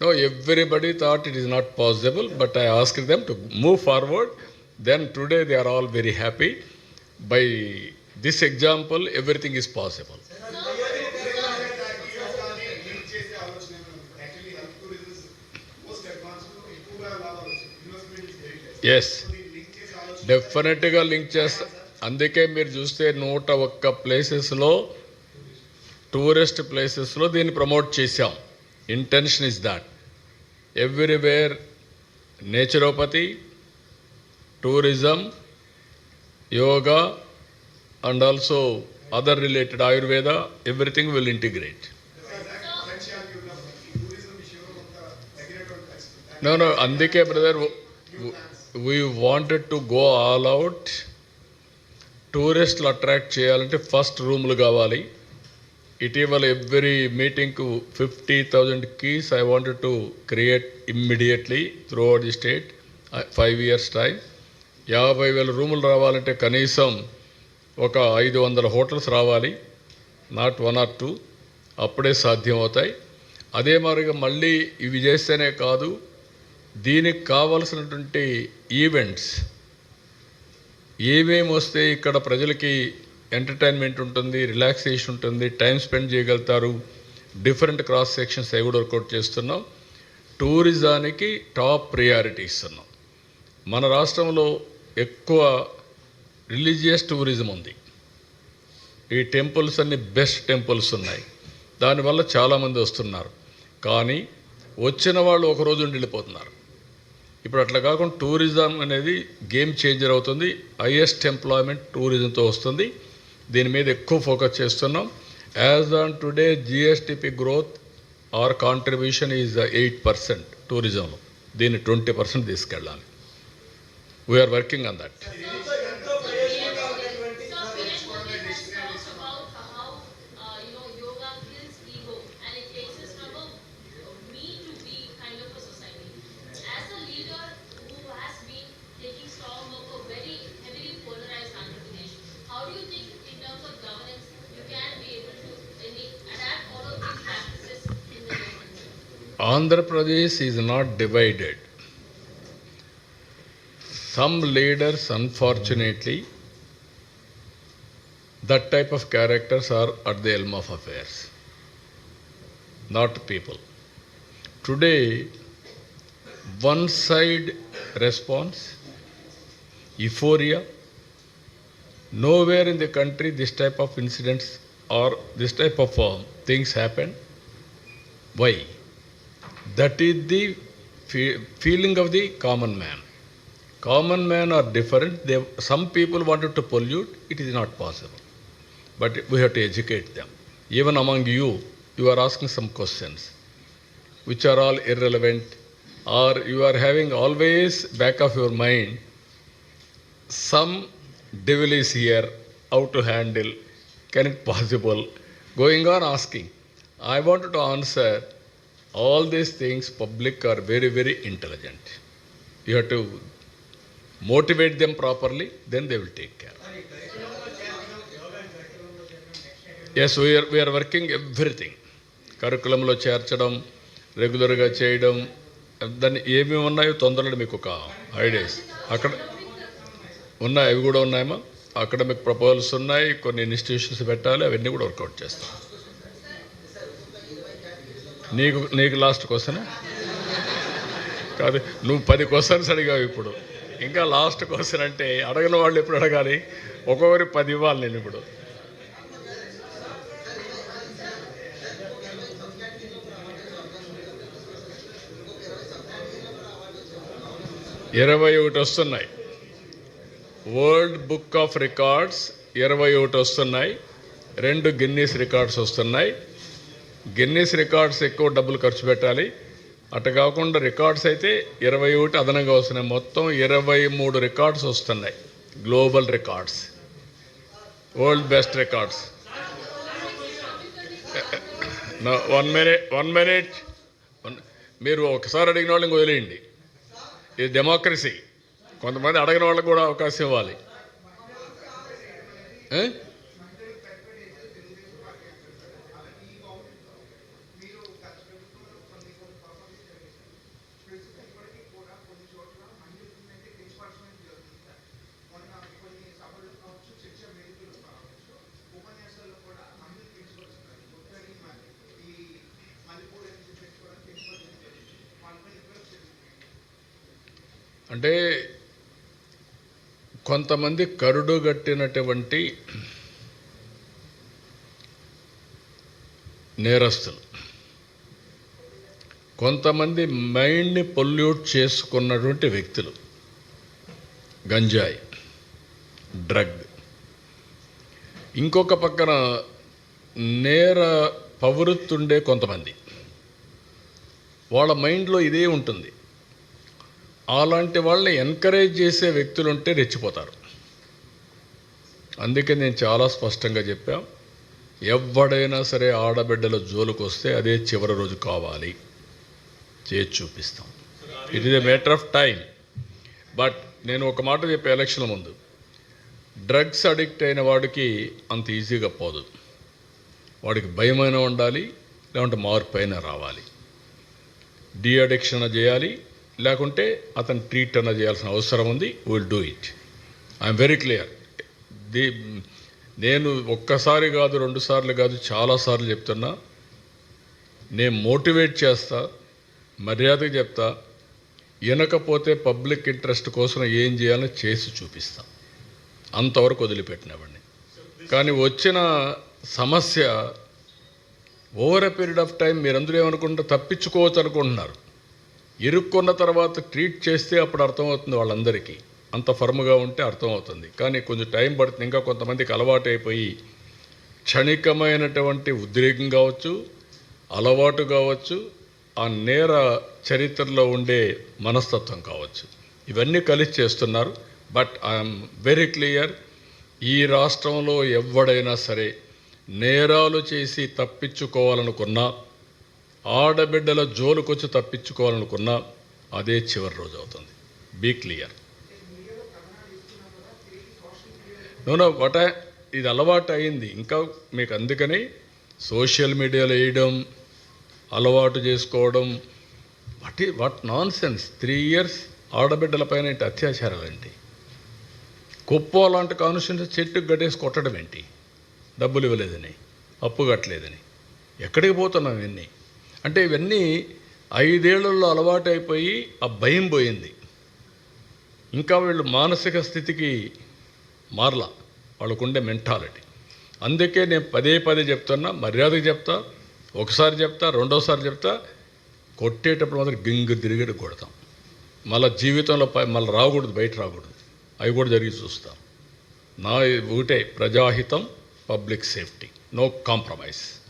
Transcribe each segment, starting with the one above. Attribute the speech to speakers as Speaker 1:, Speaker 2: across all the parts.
Speaker 1: No, everybody thought it is not possible, but I asked them to move forward. Then today they are all very happy. By this example, everything is possible. Yes డెఫినెట్గా link చేస్తా అందుకే మీరు చూస్తే నూట ఒక్క ప్లేసెస్లో tourist ప్లేసెస్లో దీన్ని ప్రమోట్ చేశాం intention is that everywhere naturopathy tourism yoga and also other related Ayurveda everything will integrate no no అందుకే brother we wanted to go all out టూరిస్టులు అట్రాక్ట్ చేయాలంటే ఫస్ట్ రూమ్లు కావాలి. ఇటీవల every మీటింగ్కు fifty thousand keys I wanted to create immediately throughout the state five years time యాభై వేల రూములు రావాలంటే కనీసం ఒక ఐదు వందల హోటల్స్ రావాలి నాట్ వన్ ఆర్ టూ అప్పుడే సాధ్యం అవుతాయి అదే మాదిరిగా మళ్ళీ ఇవి చేస్తేనే కాదు దీనికి కావలసినటువంటి ఈవెంట్స్ ఏమేమి వస్తే ఇక్కడ ప్రజలకి ఎంటర్టైన్మెంట్ ఉంటుంది రిలాక్సేషన్ ఉంటుంది టైం స్పెండ్ చేయగలుగుతారు. డిఫరెంట్ క్రాస్ సెక్షన్స్ అవి కూడా వర్కౌట్ చేస్తున్నాం. టూరిజానికి టాప్ ప్రియారిటీ ఇస్తున్నాం. మన రాష్ట్రంలో ఎక్కువ రిలీజియస్ టూరిజం ఉంది. ఈ టెంపుల్స్ అన్ని బెస్ట్ టెంపుల్స్ ఉన్నాయి. దానివల్ల చాలామంది వస్తున్నారు. కానీ వచ్చిన వాళ్ళు ఒక రోజు ఉండి వెళ్ళిపోతున్నారు. ఇప్పుడు అట్లా కాకుండా టూరిజం అనేది గేమ్ చేంజర్ అవుతుంది. హైయెస్ట్ ఎంప్లాయ్మెంట్ టూరిజంతో వస్తుంది. దీని మీద ఎక్కువ ఫోకస్ చేస్తున్నాం. As on today GSDP growth or contribution is eight percent టూరిజంలో దీన్ని ట్వంటీ పర్సెంట్ తీసుకెళ్ళాలి. We are working on that
Speaker 2: Andhra Pradesh
Speaker 1: is not divided. Some leaders, unfortunately, that type of characters are at the helm of affairs, not people. Today, one side response, euphoria, nowhere in the country this type of incidents or this type of uh, things happen. Why? That is the fe- feeling of the common man. Common men are different. They, some people wanted to pollute. It is not possible. But we have to educate them. Even among you, you are asking some questions which are all irrelevant or you are having always back of your mind some devil is here, how to handle, can it possible? Going on asking. I wanted to answer all these things public are very, very intelligent. You have to motivate them properly, then they will take care. Yes we are we are working everything కరికులంలో చేర్చడం రెగ్యులర్గా చేయడం దాన్ని ఏమేమి ఉన్నాయో తొందరలో మీకు ఒక ideas అక్కడ ఉన్నాయి అవి కూడా ఉన్నాయమ్మా అకాడమిక్ ప్రపోజల్స్ ఉన్నాయి కొన్ని ఇన్స్టిట్యూషన్స్ పెట్టాలి అవన్నీ కూడా వర్కౌట్ చేస్తాం నీకు నీకు లాస్ట్ క్వశ్చన్ కాదు నువ్వు పది క్వశ్చన్స్ అడిగావు ఇప్పుడు. ఇంకా లాస్ట్ క్వశ్చన్ అంటే అడగని వాళ్ళు ఎప్పుడు అడగాలి? ఒక్కొక్కరి పది ఇవ్వాలి నేను ఇప్పుడు. ఇరవై ఒకటి వస్తున్నాయి. వరల్డ్ బుక్ ఆఫ్ రికార్డ్స్ ఇరవై ఒకటి వస్తున్నాయి. రెండు గిన్నీస్ రికార్డ్స్ వస్తున్నాయి. గిన్నీస్ రికార్డ్స్ ఎక్కువ డబ్బులు ఖర్చు పెట్టాలి. అటు కాకుండా రికార్డ్స్ అయితే ఇరవై ఒకటి అదనంగా వస్తున్నాయి. మొత్తం ఇరవై మూడు రికార్డ్స్ వస్తున్నాయి. Global records. World best records. One minute one minute. మీరు ఒకసారి అడిగిన వాళ్ళని వదిలేయండి. ఇది డెమోక్రసీ. కొంతమంది అడగిన వాళ్ళకు కూడా అవకాశం ఇవ్వాలి. అంటే కొంతమంది కరుడు గట్టినటువంటి నేరస్తులు. కొంతమంది మైండ్ని పొల్యూట్ చేసుకున్నటువంటి వ్యక్తులు. గంజాయి డ్రగ్. ఇంకొక పక్కన నేర పవృత్తుండే కొంతమంది. వాళ్ళ మైండ్లో ఇదే ఉంటుంది. అలాంటి వాళ్ళని ఎంకరేజ్ చేసే వ్యక్తులు ఉంటే రెచ్చిపోతారు. అందుకే నేను చాలా స్పష్టంగా చెప్పాం ఎవడైనా సరే ఆడబిడ్డల జోలుకు వస్తే అదే చివరి రోజు కావాలి. చేసి చూపిస్తాం. It is a matter of time but నేను ఒక మాట చెప్పే ఎలక్షన్ల ముందు డ్రగ్స్ అడిక్ట్ అయిన వాడికి అంత ఈజీగా పోదు. వాడికి భయమైన ఉండాలి లేకుంటే మార్పు అయినా రావాలి. డీ అడిక్షన్ చేయాలి లేకుంటే అతను ట్రీట్ అన్న చేయాల్సిన అవసరం ఉంది will do it I'm very clear the నేను ఒక్కసారి కాదు రెండు సార్లు కాదు చాలాసార్లు చెప్తున్నా. నేను మోటివేట్ చేస్తా మర్యాదగా చెప్తా. వినకపోతే పబ్లిక్ ఇంట్రెస్ట్ కోసం ఏం చేయాలో చేసి చూపిస్తా. అంతవరకు వదిలిపెట్టినవాడిని కానీ వచ్చిన సమస్య over a period of time మీరందరూ ఏమనుకుంటారు తప్పించుకోవచ్చు అనుకుంటున్నారు. ఇరుక్కున్న తర్వాత ట్రీట్ చేస్తే అప్పుడు అర్థమవుతుంది వాళ్ళందరికీ. అంత ఫర్మ్గా ఉంటే అర్థమవుతుంది. కానీ కొంచెం టైం పడుతుంది. ఇంకా కొంతమందికి అలవాటు అయిపోయి క్షణికమైనటువంటి ఉద్రేకం కావచ్చు అలవాటు కావచ్చు ఆ నేర చరిత్రలో ఉండే మనస్తత్వం కావచ్చు. ఇవన్నీ కలిసి చేస్తున్నారు. బట్ ఐఎమ్ వెరీ క్లియర్ ఈ రాష్ట్రంలో ఎవడైనా సరే నేరాలు చేసి తప్పించుకోవాలనుకున్నా ఆడబిడ్డల జోలుకొచ్చి తప్పించుకోవాలనుకున్నా అదే చివరి రోజు అవుతుంది. బీ క్లియర్ నూనె వట ఇది అలవాటు అయింది. ఇంకా మీకు అందుకని సోషల్ మీడియాలో వేయడం అలవాటు చేసుకోవడం what what nonsense three years ఆడబిడ్డల పైన ఏంటి కుప్పో లాంటి కాన్స్టిట్యూన్సీ చెట్టుకు గట్టేసి కొట్టడం ఏంటి? డబ్బులు ఇవ్వలేదని అప్పు కట్టలేదని. ఎక్కడికి పోతున్నాం ఇవన్నీ? అంటే ఇవన్నీ ఐదేళ్ళలో అలవాటైపోయి ఆ భయం పోయింది. ఇంకా వీళ్ళు మానసిక స్థితికి మారలా. వాళ్ళకుండే మెంటాలిటీ. అందుకే నేను పదే పదే చెప్తున్నా మర్యాద చెప్తా ఒకసారి చెప్తా రెండోసారి చెప్తా కొట్టేటప్పుడు మాత్రం గింగు తిరిగి కొడతాం. మళ్ళీ జీవితంలో మళ్ళీ రాకూడదు బయట రాకూడదు. అవి కూడా జరిగి చూస్తాం. నా ఒకటే ప్రజాహితం public safety. No compromise.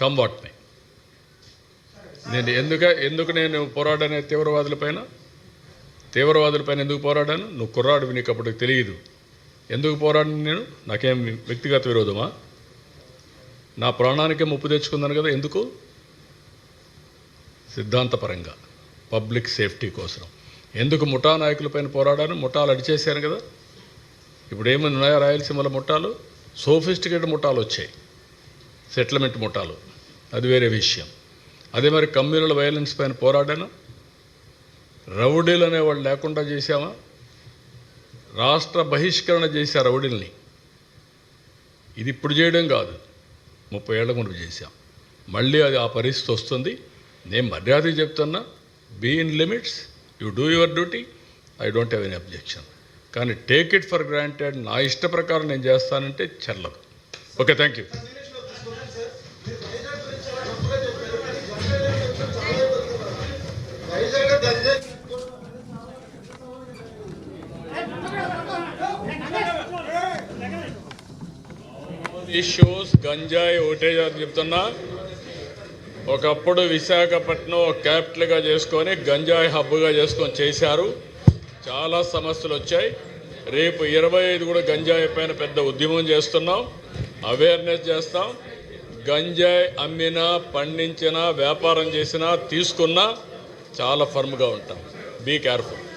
Speaker 1: Come what may. నేను ఎందుక ఎందుకు నేను పోరాడాను తీవ్రవాదుల పైన? తీవ్రవాదుల పైన ఎందుకు పోరాడాను? నువ్వు కుర్రాడు నీకు అప్పటికి తెలియదు. ఎందుకు పోరాడిన నేను? నాకేం వ్యక్తిగత విరోధమా? నా ప్రాణానికే ముప్పు తెచ్చుకున్నాను కదా ఎందుకు? సిద్ధాంతపరంగా పబ్లిక్ సేఫ్టీ కోసం ఎందుకు ముఠా నాయకులపైన పోరాడాను? ముఠాలు అడిచేశాను కదా. ఇప్పుడు ఏమైనా ఉన్నాయో రాయలసీమల ముఠాలు? సోఫిస్టికేటెడ్ ముఠాలు వచ్చాయి. సెటిల్మెంట్ ముఠాలు. అది వేరే విషయం. అదే మరి కమ్యూనల్ వైలెన్స్ పైన పోరాడాను? రౌడీలు అనేవాళ్ళు లేకుండా చేశామా రాష్ట్ర బహిష్కరణ చేశా రౌడీల్ని. ఇది ఇప్పుడు చేయడం కాదు. ముప్పై ఏళ్ళ ముందు చేశాం. మళ్ళీ అది ఆ పరిస్థితి వస్తుంది. నేను మర్యాద చెప్తున్నా be in limits you do your duty I don't have any objection కానీ టేక్ ఇట్ ఫర్ గ్రాంటెడ్ నా ఇష్ట ప్రకారం నేను చేస్తానంటే చెల్లదు. ఓకే థ్యాంక్ యూ ఇష్యూస్ గంజాయి ఒకటే చెప్తున్నా. ఒకప్పుడు విశాఖపట్నం క్యాపిటల్గా చేసుకొని గంజాయి హబ్గా చేసుకొని చేశారు. చాలా సమస్యలు వచ్చాయి. రేపు ఇరవై ఐదు కూడా గంజాయి పైన పెద్ద ఉద్యమం చేస్తున్నాం. అవేర్నెస్ చేస్తాం. గంజాయి అమ్మినా పండించినా వ్యాపారం చేసినా తీసుకున్నా చాలా ఫర్మ్గా ఉంటాం. Be careful